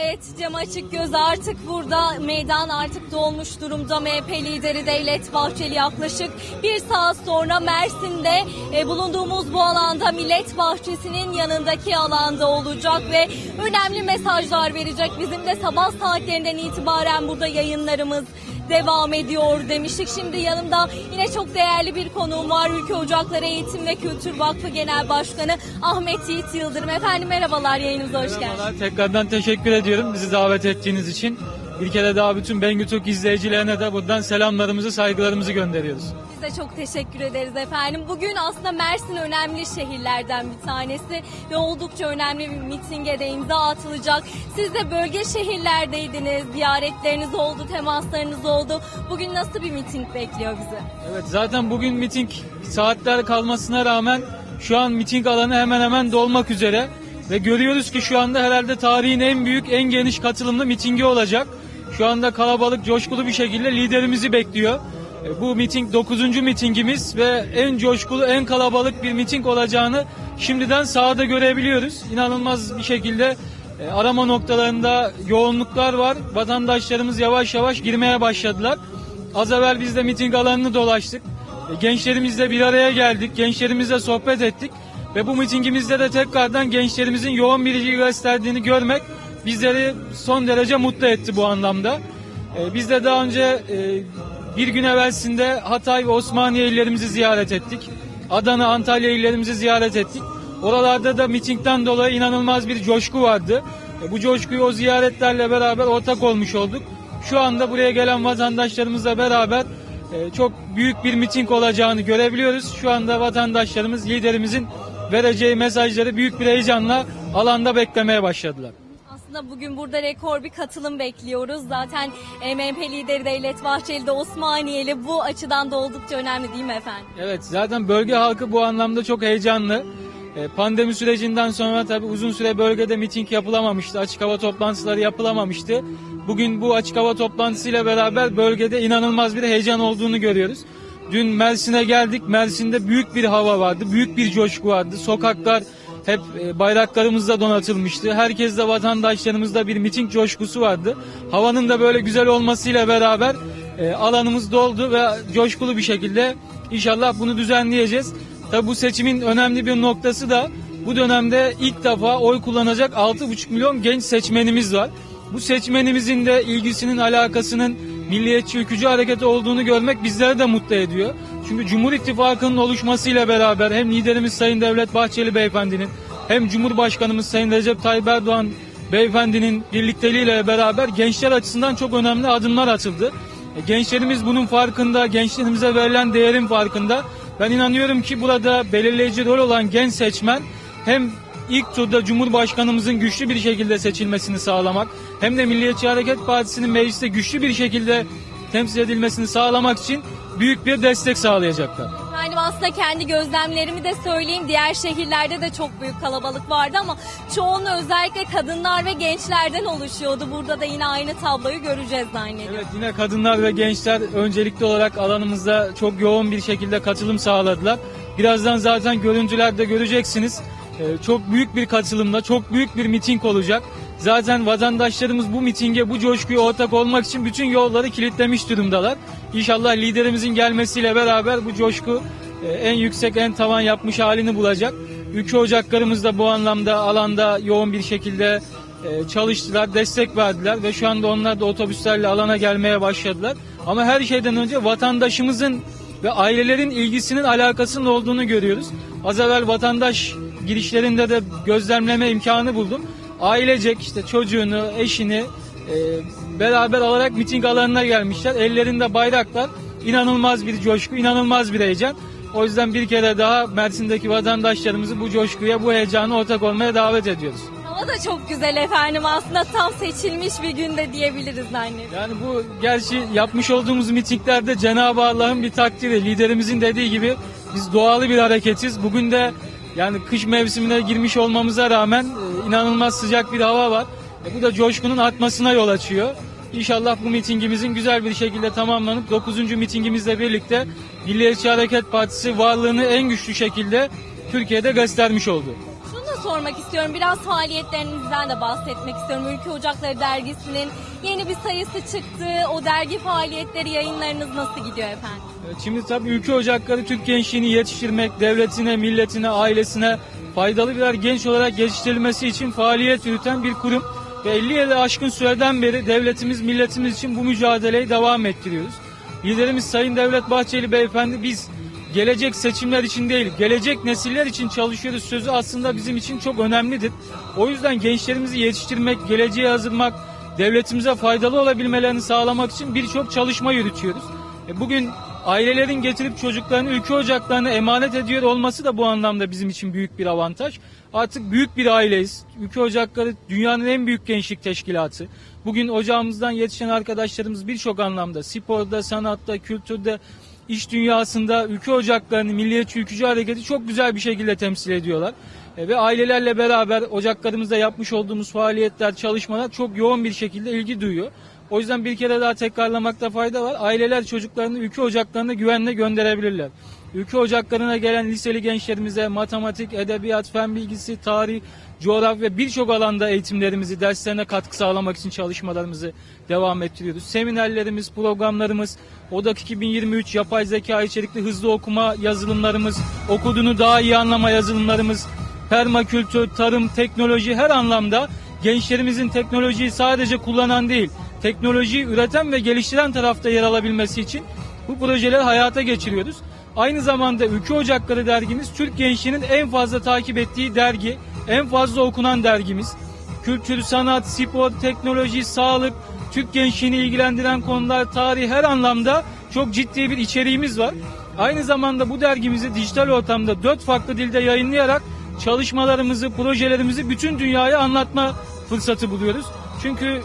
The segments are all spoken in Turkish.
Evet Cem Açık Göz artık burada meydan artık dolmuş durumda MHP lideri Devlet Bahçeli yaklaşık bir saat sonra Mersin'de e, bulunduğumuz bu alanda Millet Bahçesi'nin yanındaki alanda olacak ve önemli mesajlar verecek. Bizim de sabah saatlerinden itibaren burada yayınlarımız devam ediyor demiştik. Şimdi yanımda yine çok değerli bir konuğum var. Ülke Ocakları Eğitim ve Kültür Vakfı Genel Başkanı Ahmet Yiğit Yıldırım. Efendim merhabalar yayınımıza hoş geldiniz. Merhabalar, tekrardan teşekkür ediyorum bizi davet ettiğiniz için. Bir kere daha bütün Bengü Türk izleyicilerine de buradan selamlarımızı, saygılarımızı gönderiyoruz. Biz de çok teşekkür ederiz efendim. Bugün aslında Mersin önemli şehirlerden bir tanesi ve oldukça önemli bir mitinge de imza atılacak. Siz de bölge şehirlerdeydiniz, ziyaretleriniz oldu, temaslarınız oldu. Bugün nasıl bir miting bekliyor bizi? Evet zaten bugün miting saatler kalmasına rağmen şu an miting alanı hemen hemen dolmak üzere. Ve görüyoruz ki şu anda herhalde tarihin en büyük, en geniş katılımlı mitingi olacak. Şu anda kalabalık, coşkulu bir şekilde liderimizi bekliyor. E, Bu miting 9. mitingimiz ve en coşkulu, en kalabalık bir miting olacağını şimdiden sahada görebiliyoruz. İnanılmaz bir şekilde e, arama noktalarında yoğunluklar var. Vatandaşlarımız yavaş yavaş girmeye başladılar. Az evvel biz de miting alanını dolaştık. E, Gençlerimizle bir araya geldik. Gençlerimizle sohbet ettik. Ve bu mitingimizde de tekrardan gençlerimizin yoğun bir ilgi gösterdiğini görmek bizleri son derece mutlu etti bu anlamda. E, Biz de daha önce e, bir gün evvelsinde Hatay ve Osmaniye illerimizi ziyaret ettik. Adana, Antalya illerimizi ziyaret ettik. Oralarda da mitingden dolayı inanılmaz bir coşku vardı. E, Bu coşkuyu o ziyaretlerle beraber ortak olmuş olduk. Şu anda buraya gelen vatandaşlarımızla beraber e, çok büyük bir miting olacağını görebiliyoruz. Şu anda vatandaşlarımız liderimizin vereceği mesajları büyük bir heyecanla alanda beklemeye başladılar. Aslında bugün burada rekor bir katılım bekliyoruz. Zaten MHP lideri Devlet Bahçeli de Osmaniyeli bu açıdan da oldukça önemli değil mi efendim? Evet zaten bölge halkı bu anlamda çok heyecanlı. E, Pandemi sürecinden sonra tabii uzun süre bölgede miting yapılamamıştı. Açık hava toplantıları yapılamamıştı. Bugün bu açık hava toplantısıyla beraber bölgede inanılmaz bir heyecan olduğunu görüyoruz. Dün Mersin'e geldik. Mersin'de büyük bir hava vardı. Büyük bir coşku vardı. Sokaklar hep e, bayraklarımızla donatılmıştı. Herkes de vatandaşlarımızda bir miting coşkusu vardı. Havanın da böyle güzel olmasıyla beraber e, alanımız doldu ve coşkulu bir şekilde inşallah bunu düzenleyeceğiz. Tabi bu seçimin önemli bir noktası da bu dönemde ilk defa oy kullanacak 6,5 milyon genç seçmenimiz var. Bu seçmenimizin de ilgisinin, alakasının milliyetçi ülkücü hareket olduğunu görmek bizleri de mutlu ediyor. Çünkü Cumhur İttifakı'nın oluşmasıyla beraber hem liderimiz Sayın Devlet Bahçeli Beyefendi'nin hem Cumhurbaşkanımız Sayın Recep Tayyip Erdoğan Beyefendi'nin birlikteliğiyle beraber gençler açısından çok önemli adımlar atıldı. E, Gençlerimiz bunun farkında, gençlerimize verilen değerin farkında. Ben inanıyorum ki burada belirleyici rol olan genç seçmen hem ilk turda Cumhurbaşkanımızın güçlü bir şekilde seçilmesini sağlamak hem de Milliyetçi Hareket Partisi'nin mecliste güçlü bir şekilde temsil edilmesini sağlamak için büyük bir destek sağlayacaklar. Yani aslında kendi gözlemlerimi de söyleyeyim. Diğer şehirlerde de çok büyük kalabalık vardı ama çoğunluğu özellikle kadınlar ve gençlerden oluşuyordu. Burada da yine aynı tabloyu göreceğiz zannediyorum. Evet yine kadınlar ve gençler öncelikli olarak alanımızda çok yoğun bir şekilde katılım sağladılar. Birazdan zaten görüntülerde göreceksiniz. Ee, çok büyük bir katılımla çok büyük bir miting olacak. Zaten vatandaşlarımız bu mitinge, bu coşkuya ortak olmak için bütün yolları kilitlemiş durumdalar. İnşallah liderimizin gelmesiyle beraber bu coşku e, en yüksek, en tavan yapmış halini bulacak. Ülke ocaklarımız da bu anlamda alanda yoğun bir şekilde e, çalıştılar, destek verdiler ve şu anda onlar da otobüslerle alana gelmeye başladılar. Ama her şeyden önce vatandaşımızın ve ailelerin ilgisinin alakasının olduğunu görüyoruz. Az evvel vatandaş girişlerinde de gözlemleme imkanı buldum. Ailecek işte çocuğunu, eşini e, beraber alarak miting alanına gelmişler. Ellerinde bayraklar. İnanılmaz bir coşku, inanılmaz bir heyecan. O yüzden bir kere daha Mersin'deki vatandaşlarımızı bu coşkuya, bu heyecana ortak olmaya davet ediyoruz. Hava da çok güzel efendim. Aslında tam seçilmiş bir günde diyebiliriz zannediyorum. Yani bu gerçi yapmış olduğumuz mitinglerde Cenab-ı Allah'ın bir takdiri. Liderimizin dediği gibi biz doğalı bir hareketiz. Bugün de yani kış mevsimine girmiş olmamıza rağmen e, inanılmaz sıcak bir hava var. E, bu da coşkunun artmasına yol açıyor. İnşallah bu mitingimizin güzel bir şekilde tamamlanıp 9. mitingimizle birlikte Milliyetçi Hareket Partisi varlığını en güçlü şekilde Türkiye'de göstermiş oldu. Sormak istiyorum. Biraz faaliyetlerinizden de bahsetmek istiyorum. Ülke Ocakları Dergisi'nin yeni bir sayısı çıktı. O dergi faaliyetleri, yayınlarınız nasıl gidiyor efendim? Şimdi tabii ülke ocakları Türk gençliğini yetiştirmek, devletine, milletine, ailesine faydalı birer genç olarak yetiştirilmesi için faaliyet yürüten bir kurum. Ve 50 yılı aşkın süreden beri devletimiz, milletimiz için bu mücadeleyi devam ettiriyoruz. Liderimiz Sayın Devlet Bahçeli Beyefendi biz gelecek seçimler için değil, gelecek nesiller için çalışıyoruz sözü aslında bizim için çok önemlidir. O yüzden gençlerimizi yetiştirmek, geleceğe hazırlamak, devletimize faydalı olabilmelerini sağlamak için birçok çalışma yürütüyoruz. E, Bugün ailelerin getirip çocuklarını ülke ocaklarına emanet ediyor olması da bu anlamda bizim için büyük bir avantaj. Artık büyük bir aileyiz. Ülke ocakları dünyanın en büyük gençlik teşkilatı. Bugün ocağımızdan yetişen arkadaşlarımız birçok anlamda sporda, sanatta, kültürde, iş dünyasında ülke ocaklarını, milliyetçi ülkücü hareketi çok güzel bir şekilde temsil ediyorlar. E, Ve ailelerle beraber ocaklarımızda yapmış olduğumuz faaliyetler, çalışmalar çok yoğun bir şekilde ilgi duyuyor. O yüzden bir kere daha tekrarlamakta fayda var. Aileler çocuklarını ülke ocaklarına güvenle gönderebilirler. Ülke ocaklarına gelen liseli gençlerimize matematik, edebiyat, fen bilgisi, tarih, coğrafya ve birçok alanda eğitimlerimizi, derslerine katkı sağlamak için çalışmalarımızı devam ettiriyoruz. Seminerlerimiz, programlarımız, ODAK 2023 yapay zeka içerikli hızlı okuma yazılımlarımız, okuduğunu daha iyi anlama yazılımlarımız, permakültür, tarım, teknoloji her anlamda gençlerimizin teknolojiyi sadece kullanan değil, teknolojiyi üreten ve geliştiren tarafta yer alabilmesi için bu projeleri hayata geçiriyoruz. Aynı zamanda Ülke Ocakları dergimiz Türk gençliğinin en fazla takip ettiği dergi, en fazla okunan dergimiz. Kültür, sanat, spor, teknoloji, sağlık, Türk gençliğini ilgilendiren konular, tarih her anlamda çok ciddi bir içeriğimiz var. Aynı zamanda bu dergimizi dijital ortamda dört farklı dilde yayınlayarak çalışmalarımızı, projelerimizi bütün dünyaya anlatma fırsatı buluyoruz. Çünkü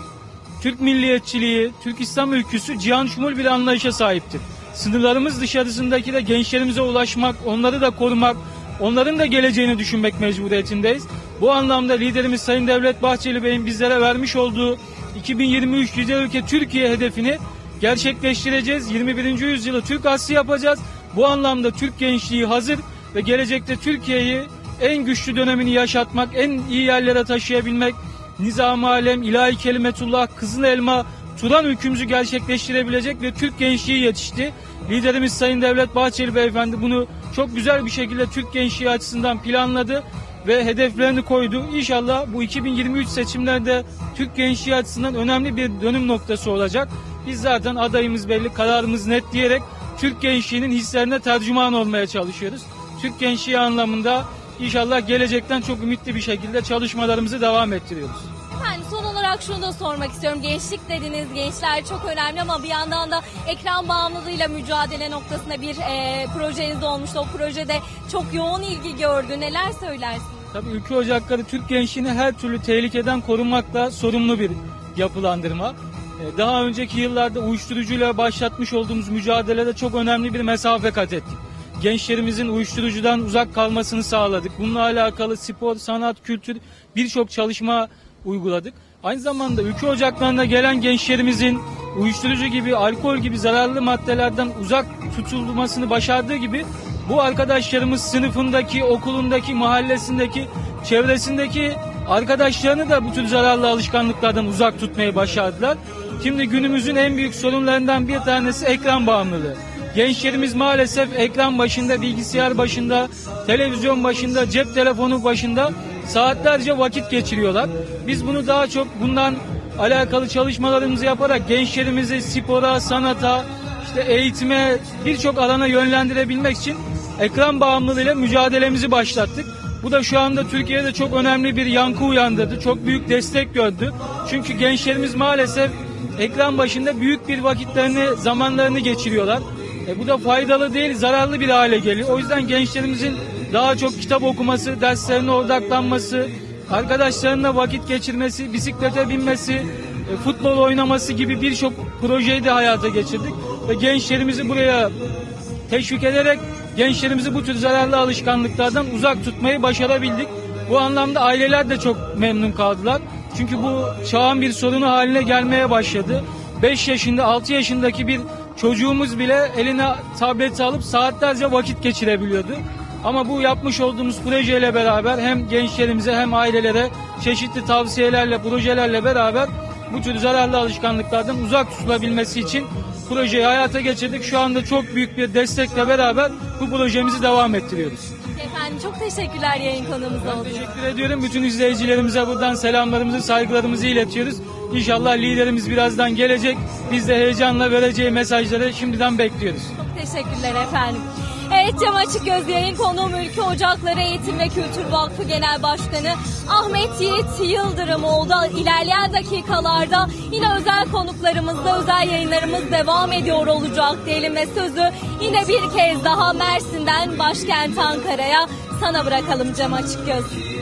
Türk milliyetçiliği, Türk İslam ülküsü cihan şumul bir anlayışa sahiptir. Sınırlarımız dışarısındaki de gençlerimize ulaşmak, onları da korumak, onların da geleceğini düşünmek mecburiyetindeyiz. Bu anlamda liderimiz Sayın Devlet Bahçeli Bey'in bizlere vermiş olduğu 2023 Güzel Ülke Türkiye hedefini gerçekleştireceğiz. 21. yüzyılı Türk aslı yapacağız. Bu anlamda Türk gençliği hazır ve gelecekte Türkiye'yi en güçlü dönemini yaşatmak, en iyi yerlere taşıyabilmek, Nizam-ı Alem, İlahi Kelimetullah, Kızıl Elma, Turan hükümümüzü gerçekleştirebilecek ve Türk gençliği yetişti. Liderimiz Sayın Devlet Bahçeli Beyefendi bunu çok güzel bir şekilde Türk gençliği açısından planladı ve hedeflerini koydu. İnşallah bu 2023 seçimlerde Türk gençliği açısından önemli bir dönüm noktası olacak. Biz zaten adayımız belli, kararımız net diyerek Türk gençliğinin hislerine tercüman olmaya çalışıyoruz. Türk gençliği anlamında inşallah gelecekten çok ümitli bir şekilde çalışmalarımızı devam ettiriyoruz. Olarak şunu da sormak istiyorum. Gençlik dediniz, gençler çok önemli ama bir yandan da ekran bağımlılığıyla mücadele noktasında bir e, projeniz olmuştu. O projede çok yoğun ilgi gördü. Neler söylersiniz? Tabii ülke ocakları Türk gençliğini her türlü tehlikeden korunmakla sorumlu bir yapılandırma. Ee, Daha önceki yıllarda uyuşturucuyla başlatmış olduğumuz mücadelede çok önemli bir mesafe kat ettik. Gençlerimizin uyuşturucudan uzak kalmasını sağladık. Bununla alakalı spor, sanat, kültür birçok çalışma uyguladık. Aynı zamanda ülke ocaklarına gelen gençlerimizin uyuşturucu gibi, alkol gibi zararlı maddelerden uzak tutulmasını başardığı gibi bu arkadaşlarımız sınıfındaki, okulundaki, mahallesindeki, çevresindeki arkadaşlarını da bu tür zararlı alışkanlıklardan uzak tutmayı başardılar. Şimdi günümüzün en büyük sorunlarından bir tanesi ekran bağımlılığı. Gençlerimiz maalesef ekran başında, bilgisayar başında, televizyon başında, cep telefonu başında saatlerce vakit geçiriyorlar. Biz bunu daha çok bundan alakalı çalışmalarımızı yaparak gençlerimizi spora, sanata, işte eğitime birçok alana yönlendirebilmek için ekran bağımlılığıyla mücadelemizi başlattık. Bu da şu anda Türkiye'de çok önemli bir yankı uyandırdı. Çok büyük destek gördü. Çünkü gençlerimiz maalesef ekran başında büyük bir vakitlerini, zamanlarını geçiriyorlar. E, bu da faydalı değil, zararlı bir hale geliyor. O yüzden gençlerimizin daha çok kitap okuması, derslerine odaklanması, arkadaşlarına vakit geçirmesi, bisiklete binmesi, e, futbol oynaması gibi birçok projeyi de hayata geçirdik. Ve gençlerimizi buraya teşvik ederek gençlerimizi bu tür zararlı alışkanlıklardan uzak tutmayı başarabildik. Bu anlamda aileler de çok memnun kaldılar. Çünkü bu çağın bir sorunu haline gelmeye başladı. 5 yaşında 6 yaşındaki bir çocuğumuz bile eline tableti alıp saatlerce vakit geçirebiliyordu. Ama bu yapmış olduğumuz projeyle beraber hem gençlerimize hem ailelere çeşitli tavsiyelerle, projelerle beraber bu tür zararlı alışkanlıklardan uzak tutulabilmesi için projeyi hayata geçirdik. Şu anda çok büyük bir destekle beraber bu projemizi devam ettiriyoruz. Efendim çok teşekkürler yayın konuğumuz olduğunuz için. Teşekkür ediyorum. Bütün izleyicilerimize buradan selamlarımızı, saygılarımızı iletiyoruz. İnşallah liderimiz birazdan gelecek. Biz de heyecanla vereceği mesajları şimdiden bekliyoruz. Çok teşekkürler efendim. Cam Açık Göz yayın konuğum Ülke Ocakları Eğitim ve Kültür Vakfı Genel Başkanı Ahmet Yiğit Yıldırım oldu. İlerleyen dakikalarda yine özel konuklarımızla özel yayınlarımız devam ediyor olacak diyelim ve sözü yine bir kez daha Mersin'den başkent Ankara'ya sana bırakalım Cam Açık Göz.